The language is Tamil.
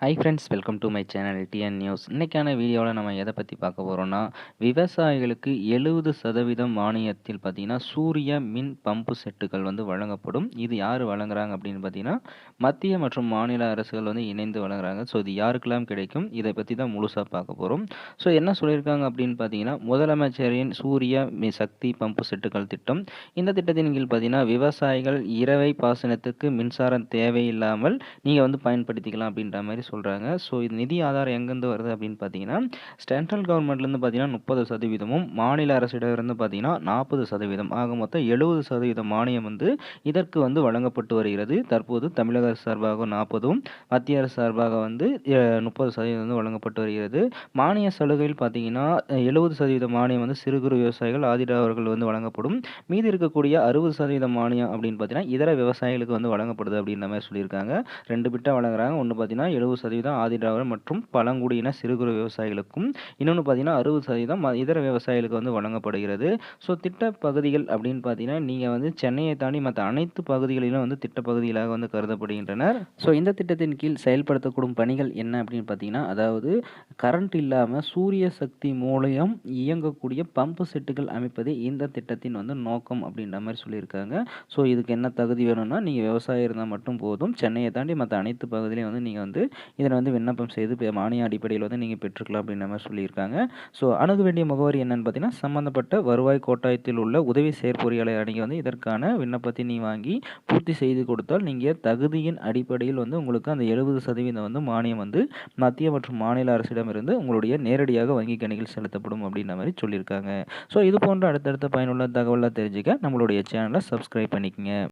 Hi friends welcome to my channel TN news இன்றைக்கான வீடியோவில் நம்ம எதை பற்றி பார்க்க போகிறோன்னா விவசாயிகளுக்கு எழுபது சதவீதம் மானியத்தில் பார்த்தீங்கன்னா சூரிய மின் பம்பு செட்டுகள் வந்து வழங்கப்படும். இது யார் வழங்குறாங்க அப்படின்னு பார்த்தீங்கன்னா மத்திய மற்றும் மாநில அரசுகள் வந்து இணைந்து வழங்குறாங்க. ஸோ இது யாருக்கெல்லாம் கிடைக்கும்? இதை பற்றி தான் முழுசாக பார்க்க போகிறோம் ஸோ என்ன சொல்லியிருக்காங்க அப்படின்னு பார்த்தீங்கன்னா முதலமைச்சரின் சூரிய மி சக்தி பம்பு செட்டுகள் திட்டம். இந்த திட்டத்தின் கீழ் பார்த்தீங்கன்னா விவசாயிகள் இரவை பாசனத்துக்கு மின்சாரம் தேவையில்லாமல் நீங்கள் வந்து பயன்படுத்திக்கலாம் அப்படின்ற மாதிரி சொல்கிறாங்க ஸோ இது நிதி ஆதாரம் எங்கேருந்து வருது அப்படின்னு பார்த்தீங்கன்னா சென்ட்ரல் கவர்மெண்ட்லேருந்து பார்த்தீங்கன்னா முப்பது சதவீதமும் மாநில அரசிடமிருந்து பார்த்தீங்கன்னா நாற்பது சதவீதம். ஆக மொத்தம் எழுபது சதவீதம் மானியம் வந்து இதற்கு வந்து வழங்கப்பட்டு வருகிறது. தற்போது தமிழக அரசு சார்பாக நாற்பதும் மத்திய அரசு சார்பாக வந்து முப்பது சதவீதம் வந்து வழங்கப்பட்டு வருகிறது. மானிய சலுகையில் பார்த்தீங்கன்னா எழுபது சதவீத மானியம் வந்து சிறு குறு விவசாயிகள் ஆதிராவர்கள் வந்து வழங்கப்படும். மீதி இருக்கக்கூடிய அறுபது சதவீதம் மானியம் அப்படின்னு பார்த்தீங்கன்னா இதர விவசாயிகளுக்கு வந்து வழங்கப்படுது அப்படின்ற மாதிரி சொல்லியிருக்காங்க. ரெண்டு பிட்டாக வழங்குறாங்க. ஒன்று பார்த்தீங்கன்னா எழுபது சதவீதம் ஆதிதிராவிடர் மற்றும் பழங்குடியின சிறு குறு விவசாயிகளுக்கும் இன்னொன்று பார்த்தீங்கன்னா அறுபது சதவீதம் இதர விவசாயிகளுக்கு வந்து வழங்கப்படுகிறது. ஸோ திட்ட பகுதிகள் அப்படின்னு பார்த்தீங்கன்னா நீங்கள் வந்து சென்னையை தாண்டி மற்ற அனைத்து பகுதிகளிலும் வந்து திட்ட பகுதிகளாக வந்து கருதப்படுகின்றனர். ஸோ இந்த திட்டத்தின் கீழ் செயல்படுத்தக்கூடும் பணிகள் என்ன அப்படின்னு பார்த்தீங்கன்னா அதாவது கரண்ட் இல்லாமல் சூரிய சக்தி மூலம் இயங்கக்கூடிய பம்பு செட்டுகள் அமைப்பதே இந்த திட்டத்தின் வந்து நோக்கம் அப்படின்ற மாதிரி சொல்லியிருக்காங்க. ஸோ இதுக்கு என்ன தகுதி வேணும்னா நீங்கள் விவசாயம் இருந்தால் மட்டும் போதும். சென்னையை தாண்டி மற்ற அனைத்து பகுதியிலையும் வந்து நீங்கள் வந்து இதில் வந்து விண்ணப்பம் செய்து மானிய அடிப்படையில் வந்து நீங்கள் பெற்றுக்கலாம் அப்படின்ற மாதிரி சொல்லியிருக்காங்க. ஸோ அணுக வேண்டிய முகவரி என்னென்னு பார்த்தீங்கன்னா சம்மந்தப்பட்ட வருவாய் கோட்டாயத்தில் உள்ள உதவி செயற்பொறியாளர் அணுகி வந்து இதற்கான விண்ணப்பத்தை நீ வாங்கி பூர்த்தி செய்து கொடுத்தால் நீங்கள் தகுதியின் அடிப்படையில் வந்து உங்களுக்கு அந்த எழுபது சதவீதம் வந்து மானியம் வந்து மத்திய மற்றும் மாநில அரசிடமிருந்து உங்களுடைய நேரடியாக வங்கி கணிகள் செலுத்தப்படும் அப்படின்ற மாதிரி சொல்லியிருக்காங்க. ஸோ இது போன்ற அடுத்தடுத்த பயனுள்ள தகவலாக தெரிஞ்சுக்க நம்மளுடைய சேனலை சப்ஸ்கிரைப் பண்ணிக்கங்க.